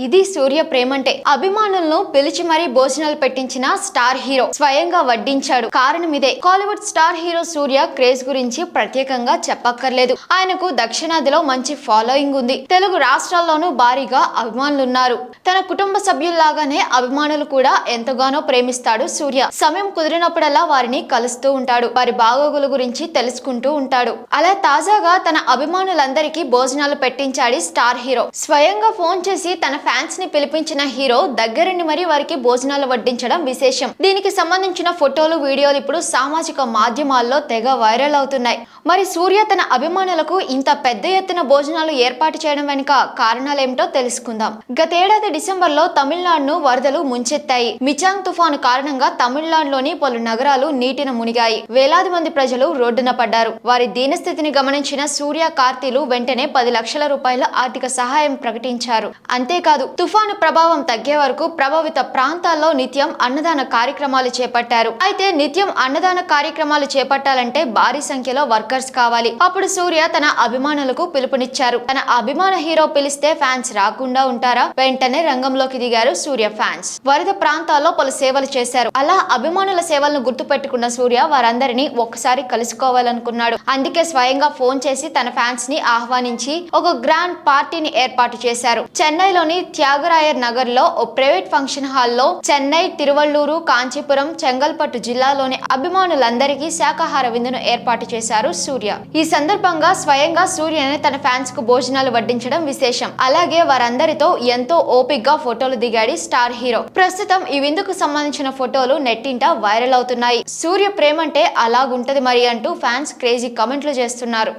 ఇది సూర్య ప్రేమంటే. అభిమానులను పిలిచి మరీ భోజనాలు పెట్టించిన స్టార్ హీరో స్వయంగా వడ్డించాడు. కారణం ఇదే. Kollywood star hero Suriya craze గురించి ప్రత్యేకంగా చెప్పక్కర్లేదు. ఆయనకు దక్షిణాదిలో మంచి ఫాలోయింగ్ ఉంది. తెలుగు రాష్ట్రాల్లోనూ భారీగా అభిమానులున్నారు. తన కుటుంబ సభ్యుల్లాగానే అభిమానులు కూడా ఎంతగానో ప్రేమిస్తాడు సూర్య. సమయం కుదిరినప్పుడల్లా వారిని కలుస్తూ ఉంటాడు. వారి బాగోగుల గురించి తెలుసుకుంటూ ఉంటాడు. అలా తాజాగా తన అభిమానులందరికీ భోజనాలు పెట్టించాడు స్టార్ హీరో. స్వయంగా ఫోన్ చేసి తన ఫ్యాన్స్ని పిలిపించిన హీరో దగ్గరుండి మరి వారికి భోజనాలు వడ్డించడం విశేషం. దీనికి సంబంధించిన ఫోటోలు వీడియోలు ఇప్పుడు సామాజిక మాధ్యమాల్లో తెగ వైరల్ అవుతున్నాయి. మరి సూర్య తన అభిమానులకు ఇంత పెద్ద ఎత్తున భోజనాలు ఏర్పాటు చేయడం వెనుక కారణాలేమిటో తెలుసుకుందాం. గతేడాది డిసెంబర్లో తమిళనాడును వరదలు ముంచెత్తాయి. మిచాంగ్ తుఫాను కారణంగా తమిళనాడులోని పలు నగరాలు నీటిన మునిగాయి. వేలాది మంది ప్రజలు రోడ్డున పడ్డారు. వారి దీనస్థితిని గమనించిన సూర్య కార్తీలు వెంటనే పది లక్షల రూపాయల ఆర్థిక సహాయం ప్రకటించారు. అంతేకాదు తుఫాను ప్రభావం తగ్గే వరకు ప్రభావిత ప్రాంతాల్లో నిత్యం అన్నదాన కార్యక్రమాలు చేపట్టారు. అయితే నిత్యం అన్నదాన కార్యక్రమాలు చేపట్టాలంటే భారీ సంఖ్యలో వర్కర్స్ కావాలి. అప్పుడు సూర్య తన అభిమానులకు పిలుపునిచ్చారు. తన అభిమాన హీరో పిలిస్తే ఫ్యాన్స్ రాకుండా ఉంటారా? వెంటనే రంగంలోకి దిగారు సూర్య ఫ్యాన్స్. వరద ప్రాంతాల్లో పలు సేవలు చేశారు. అలా అభిమానుల సేవలను గుర్తుపెట్టుకున్న సూర్య వారందరినీ ఒక్కసారి కలుసుకోవాలనుకున్నాడు. అందుకే స్వయంగా ఫోన్ చేసి తన ఫ్యాన్స్ని ఆహ్వానించి ఒక గ్రాండ్ పార్టీని ఏర్పాటు చేశారు. చెన్నైలోని త్యాగరాయర్ నగర్లో ఓ ప్రైవేట్ ఫంక్షన్ హాల్లో చెన్నై తిరువల్లూరు కాంచీపురం చెంగల్పట్టు జిల్లాలోని అభిమానులందరికీ శాకాహార విందును ఏర్పాటు చేశారు సూర్య. ఈ సందర్భంగా స్వయంగా సూర్యని తన ఫ్యాన్స్కు భోజనాలు వడ్డించడం విశేషం. అలాగే వారందరితో ఎంతో ఓపిక్గా ఫోటోలు దిగాడు స్టార్ హీరో. ప్రస్తుతం ఈ విందుకు సంబంధించిన ఫోటోలు నెట్టింట వైరల్ అవుతున్నాయి. సూర్య ప్రేమంటే అలాగుంటది మరి అంటూ ఫ్యాన్స్ క్రేజీ కమెంట్లు చేస్తున్నారు.